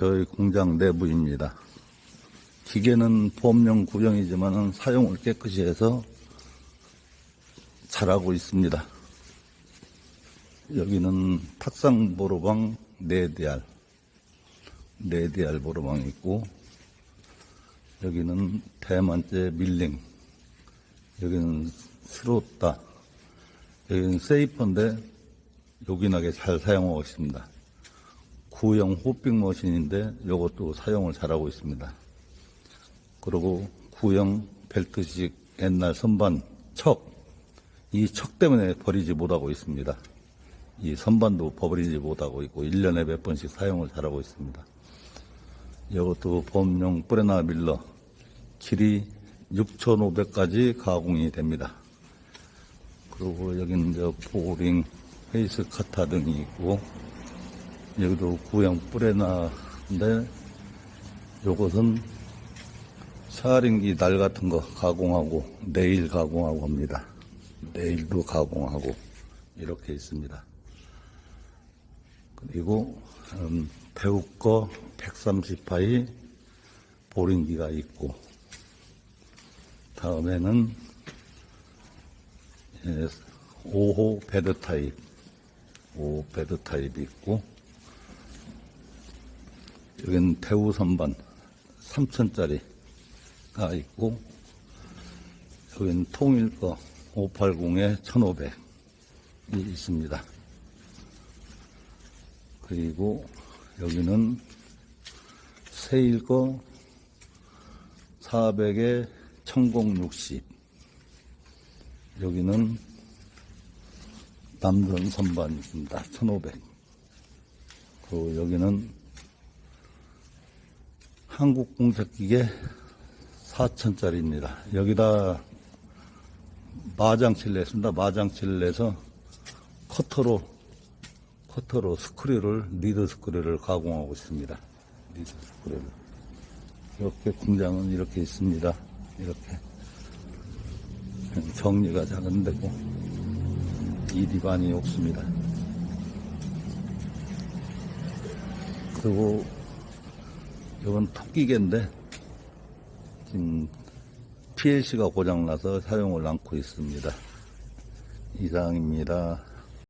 저희 공장 내부입니다. 기계는 보험용 구형이지만 사용을 깨끗이 해서 잘하고 있습니다. 여기는 탁상 보로방 4대알, 4대알 보로방이 있고, 여기는 대만제 밀링, 여기는 스로따, 여기는 세이퍼인데 요긴하게 잘 사용하고 있습니다. 구형 호핑 머신인데 이것도 사용을 잘하고 있습니다. 그리고 구형 벨트식 옛날 선반 척, 이 척 때문에 버리지 못하고 있습니다. 이 선반도 버리지 못하고 있고 1년에 몇 번씩 사용을 잘하고 있습니다. 이것도 범용 뿌레나 밀러 길이 6,500까지 가공이 됩니다. 그리고 여기는 저 보링, 페이스 카타 등이 있고 여기도 구형 뿌레나인데 요것은 샤링기 날 같은 거 가공하고 네일 가공하고 합니다. 네일도 가공하고 이렇게 있습니다. 그리고 음, 배우거 130파이 보링기가 있고 다음에는 예, 5호 베드 타입 5호 베드 타입이 있고 여기는 대우 선반 3천짜리가 있고 여기는 통일 거 580에 1500이 있습니다. 그리고 여기는 세일 거 400에 1060 여기는 남전 선반 있습니다. 1500 그리고 여기는 한국 공색기계 4천짜리입니다. 여기다 마장칠을 했습니다. 마장칠을 내서 커터로 커터로 스크류를 리드 스크류를 가공하고 있습니다. 리드 스크류를 이렇게 공장은 이렇게 있습니다. 이렇게 정리가 작은 데고 일이 많이 없습니다. 그리고 이건 토끼개인데 지금 PLC가 고장나서 사용을 않고 있습니다. 이상입니다.